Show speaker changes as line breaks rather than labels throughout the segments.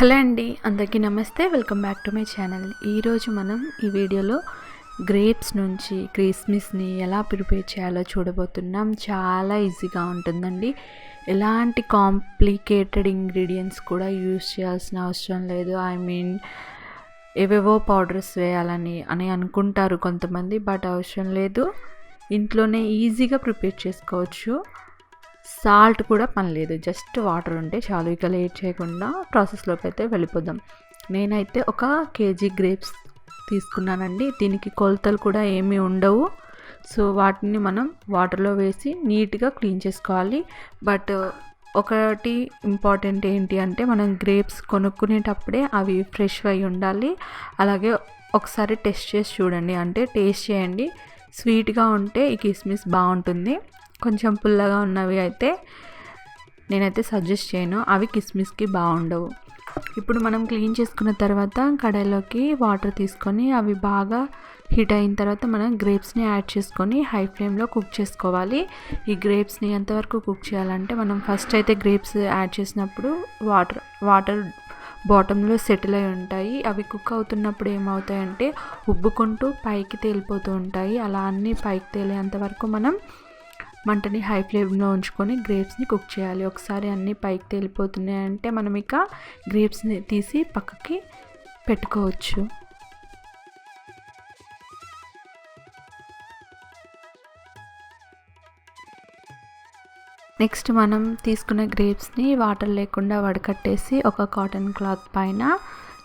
Hello అండి అందరికీ నమస్తే. Welcome back to my channel. ఈరోజు మనం ఈ వీడియోలో గ్రేప్స్ నుంచి క్రిస్మస్ని ఎలా ప్రిపేర్ చేయాలో చూడబోతున్నాం. చాలా ఈజీగా ఉంటుందండి. ఎలాంటి కాంప్లికేటెడ్ ఇంగ్రీడియంట్స్ కూడా యూస్ చేయాల్సిన అవసరం లేదు. ఐ మీన్ ఏవేవో పౌడర్స్ వేయాలని అని అనుకుంటారు కొంతమంది బట్ అవసరం లేదు. ఇంట్లోనే ఈజీగా ప్రిపేర్ చేసుకోవచ్చు. సాల్ట్ కూడా పని లేదు. జస్ట్ వాటర్ ఉంటే చాలు. ఇక లేట్ చేయకుండా ప్రాసెస్లోకి అయితే వెళ్ళిపోదాం. నేనైతే ఒక కేజీ గ్రేప్స్ తీసుకున్నానండి. దీనికి కొలతలు కూడా ఏమీ ఉండవు. సో వాటిని మనం వాటర్లో వేసి నీట్గా క్లీన్ చేసుకోవాలి. బట్ ఒకటి ఇంపార్టెంట్ ఏంటి అంటే మనం గ్రేప్స్ కొనుక్కునేటప్పుడే అవి ఫ్రెష్ అయి ఉండాలి. అలాగే ఒకసారి టెస్ట్ చేసి చూడండి. అంటే టేస్ట్ చేయండి. స్వీట్గా ఉంటే ఈ కిస్మిస్ బాగుంటుంది. కొంచెం పుల్లగా ఉన్నవి అయితే నేనైతే సజెస్ట్ చేయను. అవి కిస్మిస్కి బాగుండవు. ఇప్పుడు మనం క్లీన్ చేసుకున్న తర్వాత కడాయిలోకి వాటర్ తీసుకొని అవి బాగా హీట్ అయిన తర్వాత మనం గ్రేప్స్ని యాడ్ చేసుకొని హై ఫ్లేమ్లో కుక్ చేసుకోవాలి. ఈ గ్రేప్స్ని ఎంతవరకు కుక్ చేయాలంటే మనం ఫస్ట్ అయితే గ్రేప్స్ యాడ్ చేసినప్పుడు వాటర్ వాటర్ బాటంలో సెటిల్ అయి ఉంటాయి. అవి కుక్ అవుతున్నప్పుడు ఏమవుతాయంటే ఉబ్బుకుంటూ పైకి తేలిపోతూ ఉంటాయి. అలా అన్నీ పైకి తేలేంత వరకు మనం మంటని హై ఫ్లేమ్లో ఉంచుకొని గ్రేప్స్ని కుక్ చేయాలి. ఒకసారి అన్నీ పైకి తేలిపోతున్నాయంటే మనం ఇక గ్రేప్స్ని తీసి పక్కకి పెట్టుకోవచ్చు. నెక్స్ట్ మనం తీసుకున్న గ్రేప్స్ని వాటర్ లేకుండా వడకట్టేసి ఒక కాటన్ క్లాత్ పైన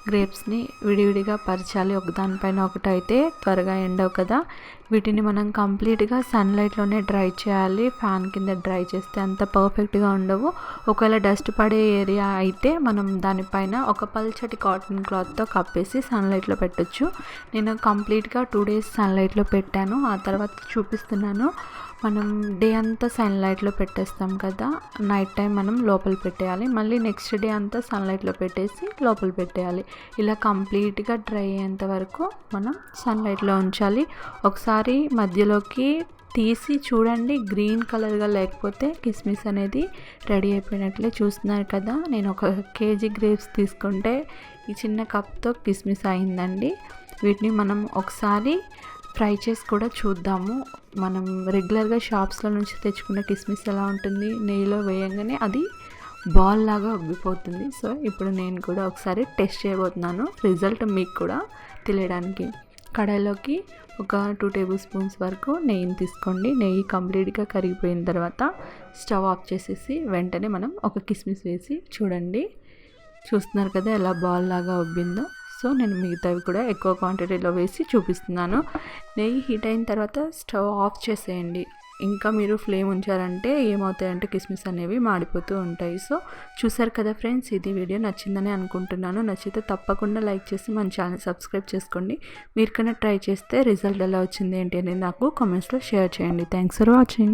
గ్రేప్స్ని విడివిడిగా పరచాలి. ఒకదానిపైన ఒకటి అయితే త్వరగా ఎండవు కదా. వీటిని మనం కంప్లీట్గా సన్లైట్లోనే డ్రై చేయాలి. ఫ్యాన్ కింద డ్రై చేస్తే అంత పర్ఫెక్ట్గా ఉండవు. ఒకవేళ డస్ట్ పడే ఏరియా అయితే మనం దానిపైన ఒక పల్చటి కాటన్ క్లాత్తో కప్పేసి సన్లైట్లో పెట్టచ్చు. నేను కంప్లీట్గా టూ డేస్ సన్లైట్లో పెట్టాను. ఆ తర్వాత చూపిస్తున్నాను. మనం డే అంతా సన్లైట్లో పెట్టేస్తాం కదా నైట్ టైం మనం లోపల పెట్టేయాలి. మళ్ళీ నెక్స్ట్ డే అంతా సన్లైట్లో పెట్టేసి లోపల పెట్టేయాలి. ఇలా కంప్లీట్గా డ్రై అయ్యేంత వరకు మనం సన్లైట్లో ఉంచాలి. ఒకసారి మధ్యలోకి తీసి చూడండి గ్రీన్ కలర్గా లేకపోతే కిస్మిస్ అనేది రెడీ అయిపోయినట్లే చూస్తున్నారు కదా. నేను ఒక కేజీ గ్రేప్స్ తీసుకుంటే ఈ చిన్న కప్తో కిస్మిస్ అయిందండి. వీటిని మనం ఒకసారి ఫ్రై చేసి కూడా చూద్దాము. మనం రెగ్యులర్గా షాప్స్లో నుంచి తెచ్చుకున్న కిస్మిస్ ఎలా ఉంటుంది నెయ్యిలో వేయంగానే అది బాల్ లాగా ఉబ్బిపోతుంది. సో ఇప్పుడు నేను కూడా ఒకసారి టెస్ట్ చేయబోతున్నాను. రిజల్ట్ మీకు కూడా తెలియడానికి. కడాయిలోకి ఒక టూ టేబుల్ స్పూన్స్ వరకు నెయ్యిని తీసుకోండి. నెయ్యి కంప్లీట్గా కరిగిపోయిన తర్వాత స్టవ్ ఆఫ్ చేసేసి వెంటనే మనం ఒక కిస్మిస్ వేసి చూడండి. చూస్తున్నారు కదా ఎలా బాల్ లాగా ఉబ్బిందో. సో నేను మిగతావి కూడా ఎక్కువ క్వాంటిటీలో వేసి చూపిస్తున్నాను. నెయ్యి హీట్ అయిన తర్వాత స్టవ్ ఆఫ్ చేసేయండి. ఇంకా మీరు ఫ్లేమ్ ఉంచారంటే ఏమవుతాయంటే కిస్మిస్ అనేవి మాడిపోతూ ఉంటాయి. సో చూసారు కదా ఫ్రెండ్స్ ఇది వీడియో నచ్చిందని అనుకుంటున్నాను. నచ్చితే తప్పకుండా లైక్ చేసి మన ఛానల్ సబ్స్క్రైబ్ చేసుకోండి. మీరు కన్నా ట్రై చేస్తే రిజల్ట్ ఎలా వచ్చింది ఏంటి అనేది నాకు కామెంట్స్లో షేర్ చేయండి. Thanks for watching